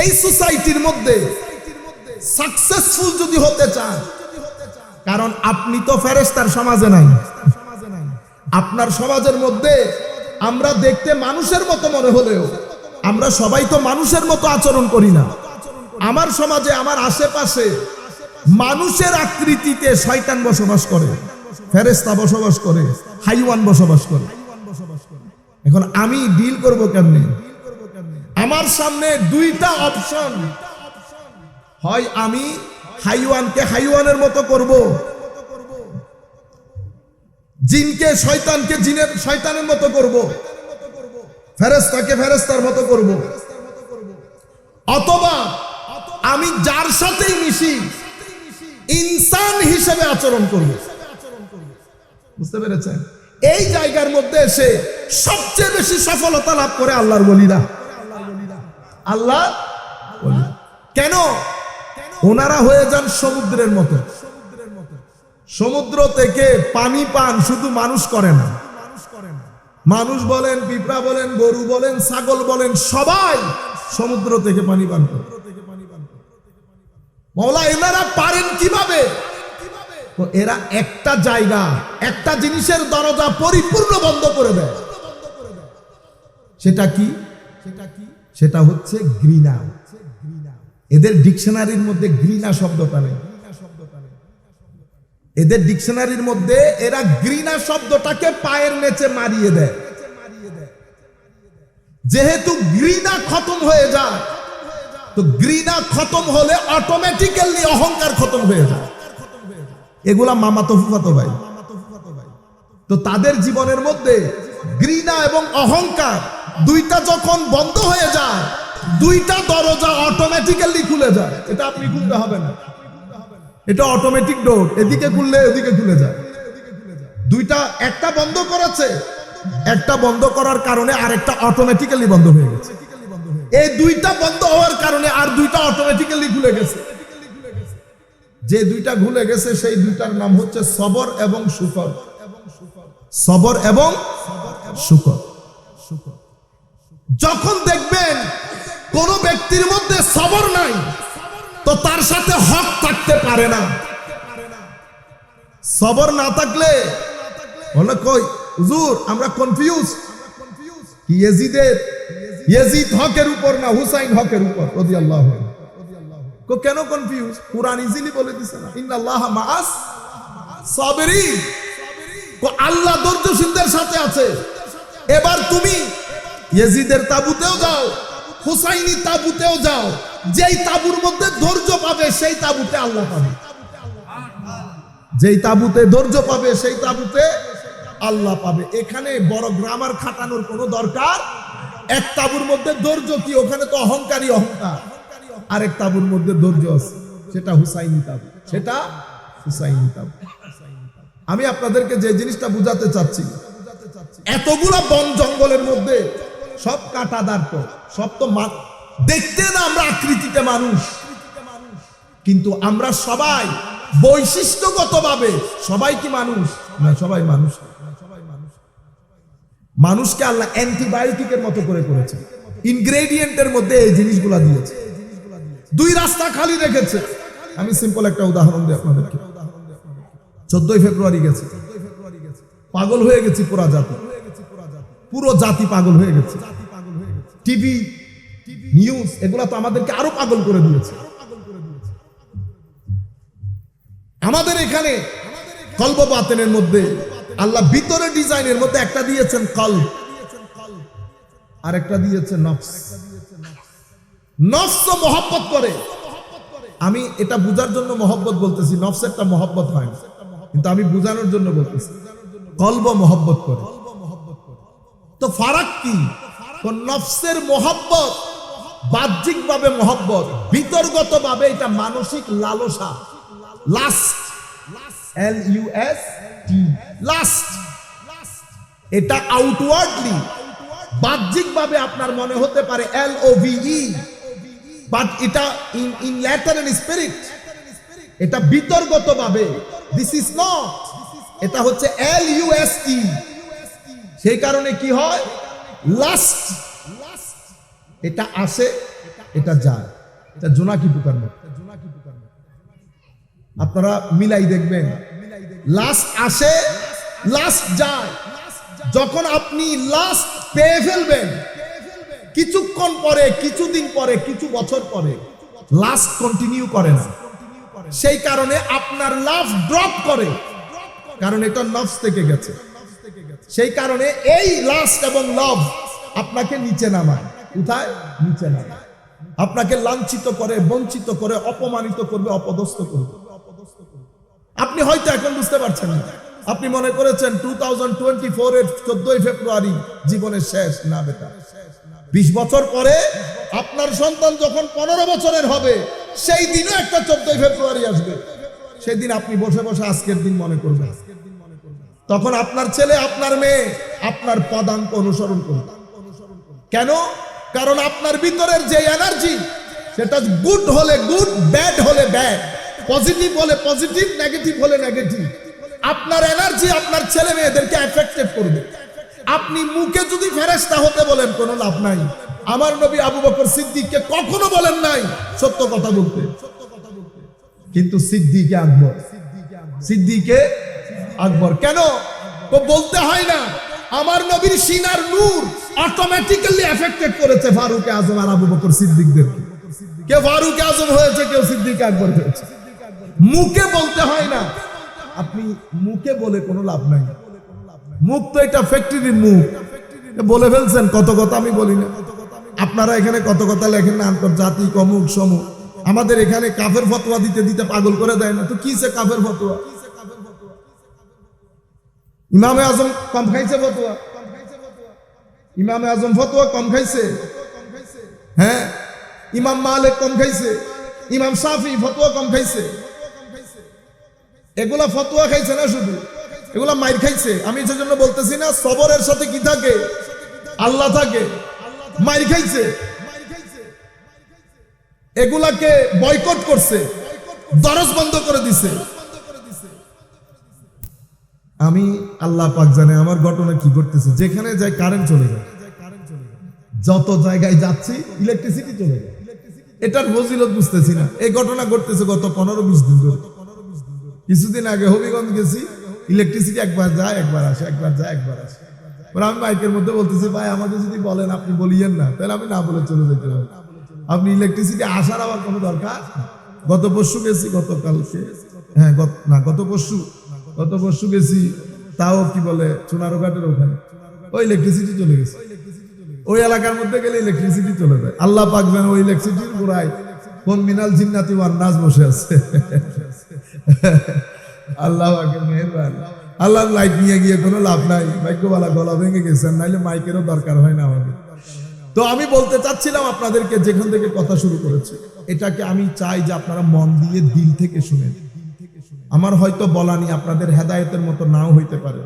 এই সোসাইটির মধ্যে সাকসেসফুল যদি হতে চান, কারণ আপনি তো ফেরেস্তার সমাজে নাই। আপনার সমাজের মধ্যে আমরা দেখতে মানুষের মতো মনে হলেও, আমরা সবাই তো মানুষের মতো আচরণ করি না। আমার সমাজে, আমার আশেপাশে মানুষের আকৃতিতে শয়তান বসবাস করে ফেরেস্তা বসবাস করে, হাইওয়ান বসবাস করে। এখন আমি ডিল করব কেমনে? আমার সামনে দুইটা অপশন হয় আমি হাইওয়ানকে হাইওয়ানের মতো করব। জিনকে শয়তানকে জিনের, শয়তানের মতো করব। ফেরেস্তাকে ফেরেস্তার মতো করব। অথবা আমি যার সাথেই মিশি, ইনসান হিসেবে আচরণ করব। বুঝতে পেরেছেন? এই জায়গার মধ্যে এসে সবচেয়ে বেশি সফলতা লাভ করে আল্লাহর বলিরা আল্লাহ কেন? ওনারা হয়ে যান সমুদ্রের মতো। সমুদ্র থেকে পানি পান শুধু মানুষ করে না। মানুষ বলেন, পিঁপড়া বলেন, গরু বলেন, ছাগল বলেন, সবাই সমুদ্র থেকে পানি পান করে। মৌলা এনারা পারেন কীভাবে? এরা একটা জায়গা, একটা জিনিসের দরজা পরিপূর্ণ বন্ধ করে দেয়। সেটা কি সেটা কি? সেটা হচ্ছে ঘৃণা। এদের ডিকশনারির মধ্যে ঘৃণা শব্দটা নেই। এদের ডিকশনারির মধ্যে এরা ঘৃণা শব্দটাকে পায়ের নেচে মারিয়ে দেয়। যেহেতু ঘৃণা খতম হয়ে যায়, তো ঘৃণা খতম হলে অটোমেটিক্যালি অহংকার খতম হয়ে যায়। এগুলা মামা তো ফুফাতো ভাই। তো তাদের জীবনের মধ্যে ঘৃণা এবং অহংকার দুইটা যখন বন্ধ হয়ে যায়, দুইটা দরজা অটোমেটিক্যালি খুলে যায়। এটা আপনি খুলতে হবে না। এটা অটোমেটিক ডোর এদিকে খুললে এদিকে খুলে যায়। দুইটা, একটা বন্ধ করেছে, একটা বন্ধ করার কারণে আরেকটা অটোমেটিক্যালি বন্ধ হয়ে গেছে। এই দুইটা বন্ধ হওয়ার কারণে আর দুইটা অটোমেটিক্যালি খুলে গেছে। যে দুইটা খুলে গেছে, সেই দুইটার নাম হচ্ছে সবর এবং শুকর সবর এবং শুকর যখন দেখবেন কোন ব্যক্তির মধ্যে সবর নাই, তো তার সাথে হক থাকতে পারে না। সবর না থাকলে বলে কই, হুজুর, আমরা কনফিউজ কি হকের উপর না হুসাইন হকের উপর? কো, কেন কনফিউজ কোরআন ইজিলি বলে দিছে না। ইন্নাল্লাহ মাআস সাবিরিন। কো, আল্লাহ ধৈর্যশীলদের সাথে আছে। এবার তুমি ইয়াজিদের তাবুতেও যাও, হুসাইনি তাবুতেও যাও। যেই তাবুর মধ্যে ধৈর্য পাবে, সেই তাবুতে আল্লাহ পাবে। যেই তাবুতে ধৈর্য পাবে, সেই তাবুতে আল্লাহ পাবে। এখানে বড় গ্রামার খাটানোর কোনো দরকার? এক তাবুর মধ্যে ধৈর্য কি? ওখানে তো অহংকারী অহংকার। আরেক তাবুর মধ্যে ধৈর্য আছে। সেটা হুসাইনি তাবু। সেটা হুসাইনি তাবু। আমি আপনাদেরকে যে জিনিসটা বুঝাতে চাচ্ছি, এতগুলা বন জঙ্গলের মধ্যে সব কাটাদার তো, সব তো দেখতে না আমরা আকৃতিতে মানুষ। কিন্তু আমরা সবাই বৈশিষ্ট্যগতভাবে সবাই কি মানুষ? না, সবাই মানুষ। মানুষকে আল্লাহ অ্যান্টিবায়োটিকের মতো করে করেছে। ইনগ্রেডিয়েন্টের মধ্যে এই জিনিসগুলা দিয়েছে। দুই রাস্তা খালি রেখেছে। আমি সিম্পল একটা উদাহরণ দিই আপনাদেরকে চোদ্দই ফেব্রুয়ারি গেছে। পাগল হয়ে গেছি পুরা জাতি পুরো জাতি পাগল হয়ে গেছে। টিভি, নিউজ, এগুলা তো আমাদেরকে আরও পাগল করে দিয়েছে। আমাদের এখানে কল্প বাতেনের মধ্যে, আল্লাহ ভিতরে ডিজাইনের মধ্যে একটা দিয়েছেন কল। আর একটা দিয়েছেন নফস। নফস মহব্বত করে। আমি এটা বুঝার জন্য মহব্বত বলতেছি নফস একটা মহব্বত হয় কিন্তু আমি বুঝানোর জন্য বলতেছি কলব মহব্বত করে। তো ফারাক কি? তো নফসের মহব্বত বাহ্যিক ভাবে মহব্বত বিতর্গত ভাবে এটা মানসিক লালসা। Last L U S T last এটা আউটওয়ার্ডলি বাহ্যিক ভাবে আপনার মনে হতে পারে L O V E but এটা ইন ইন ল্যাটার স্পিরিট এটা বিতর্গত ভাবে দিস ইজ নট এটা হচ্ছে এল ইউ এস ই সেই কারণে কি হয়? লাস্ট এটা আসে, এটা যায়। এটা জোনাকি পোকার মতো? আপনারা মিলাই দেখবেন। লাস্ট আসে লাস্ট যায়। যখন আপনি লাস্ট পেয়ে ফেলবেন, কিছুক্ষণ পরে, কিছুদিন পরে, কিছু বছর পরে লাস্ট কন্টিনিউ করে না। সেই কারণে আপনার লাভ ড্রপ করে। কারণ এটা নফস থেকে গেছে। সেই কারণে এই লাস্ট এবং লাভ আপনাকে নিচে নামায়। কোথায়? নিচে নামায়। আপনাকে লাঞ্ছিত করে, বঞ্চিত করে, অপমানিত করবে, অপদস্থ করবে। আপনি হয়তো এখন বুঝতে পারছেন না। আপনি মনে করেছেন টু থাউজেন্ড টোয়েন্টি ফোর এর চোদ্দই ফেব্রুয়ারি জীবনের শেষ। না বেটা। বিশ বছর পরে আপনার সন্তান যখন পনেরো বছরের হবে, সেই দিনও একটা চোদ্দই ফেব্রুয়ারি আসবে। সেদিন আপনি বসে বসে আজকের দিন মনে করবেন। তখন আপনার ছেলে, আপনার মেয়ে, আপনার পদাঙ্ক অনুসরণ করবে কেন? কারণ আপনার ভিতরের যে এনার্জি সেটা গুড হলে গুড ব্যাড হলে ব্যাড পজিটিভ হলে পজিটিভ নেগেটিভ হলে নেগেটিভ আপনার এনার্জি আপনার ছেলে মেয়েদেরকে এফেক্টেড করবে। আপনি মুখে যদি ফেরেস্তা হতে বলেন, কোনো লাভ নাই। আমার নবী আবু বকর সিদ্দিককে কখনো বলেন নাই, সত্য কথা বলতে। কিন্তু সিদ্দিকে আকবর সিদ্দিকে আকবর। কেন? তো বলতে হয় না, আমার নবীর সিনার নূর অটোমেটিক্যালি এফেক্টেড করেছে ফারুক আজম আর আবু বকর সিদ্দিকদের। কেউ ফারুক আজম হয়েছে কেউ সিদ্দিক আকবর হয়েছে? মুখে বলতে হয় না। আপনি মুখে বলে কোনো লাভ নাই। মুখ তো এটা ফ্যাক্টরির মুখ। বলে ফেলছেন, কত কথা আমি বলি না। আপনারা এখানে কত কথা লেখেন না আন্তর্জাতিক অমুক সমুক। আমাদের এখানে কাফের ফতোয়া দিতে দিতে পাগল করে দেয় না। তো কি সে কাফের ফতোয়া? ইমামে আজম কম খাইছে ফতোয়া। ইমামে আজম ফতোয়া কম খাইছে। হ্যাঁ? ইমাম মালিক কম খাইছে। ইমাম সাফি ফতোয়া কম খাইছে। এগুলা ফতোয়া খাইছে না শুধু? এগুলা মাইর খাইছে। আমি সেজন্য বলতেছি না, সবরের সাথে কি থাকে? আল্লাহ থাকে। মাইর খাইছে। এগুলাকে বয়কট করছে। দরজ বন্ধ করে দিছে। আমি আল্লাহ পাক জানে আমার ঘটনা কি করতেছে যেখানে যাই কারেন্ট চলে যায়। যত জায়গায় যাচ্ছি ইলেকট্রিসিটি চলে যায়। এটার ফজিলত বুঝতেছি না। এই ঘটনা ঘটতেছে গত পনেরো বিশ দিন ধরে। কিছুদিন আগে হবিগঞ্জ গেছি ইলেকট্রিসিটি একবার যায়, একবার আসে, একবার যায়, একবার আসে। আমি বাইকের মধ্যে বলতেছি, ভাই, আমাকে যদি বলেন, আপনি বলিয়েন না, তাহলে আমি না বলে চলে যেতে হবে। আপনি ইলেকট্রিসিটি আসার আবার কোনো দরকার গত পরশু গেছি, গতকালকে হ্যাঁ না, গত পরশু গত পরশু গেছি, তাও কি বলে সোনারো ঘাটের ওখানে। ওই ইলেকট্রিসিটি চলে গেছে। ওই এলাকার মধ্যে গেলে ইলেকট্রিসিটি চলে যায়। আল্লাহ পাক যেন ওই ইলেকট্রিসিটির গোড়ায় কোন মিনাল জিন্নাতি ওয়ান নাচ বসে আছে। আল্লাহ পাকের মেহেরবানি। আল্লাহ লাইট নিয়ে গিয়ে কোনো লাভ নাই। ভাগ্যবালা গলা ভেঙে গেছেন, নাইলে মাইকেরও দরকার হয় না আমাদের। তো আমি বলতে চাচ্ছিলাম আপনাদেরকে যেখান থেকে কথা শুরু করেছে, এটাকে আমি চাই যে আপনারা মন দিয়ে দিল থেকে শুনেন। আমার হয়তো বলা আপনাদের হেদায়তের মতো নাও হইতে পারে।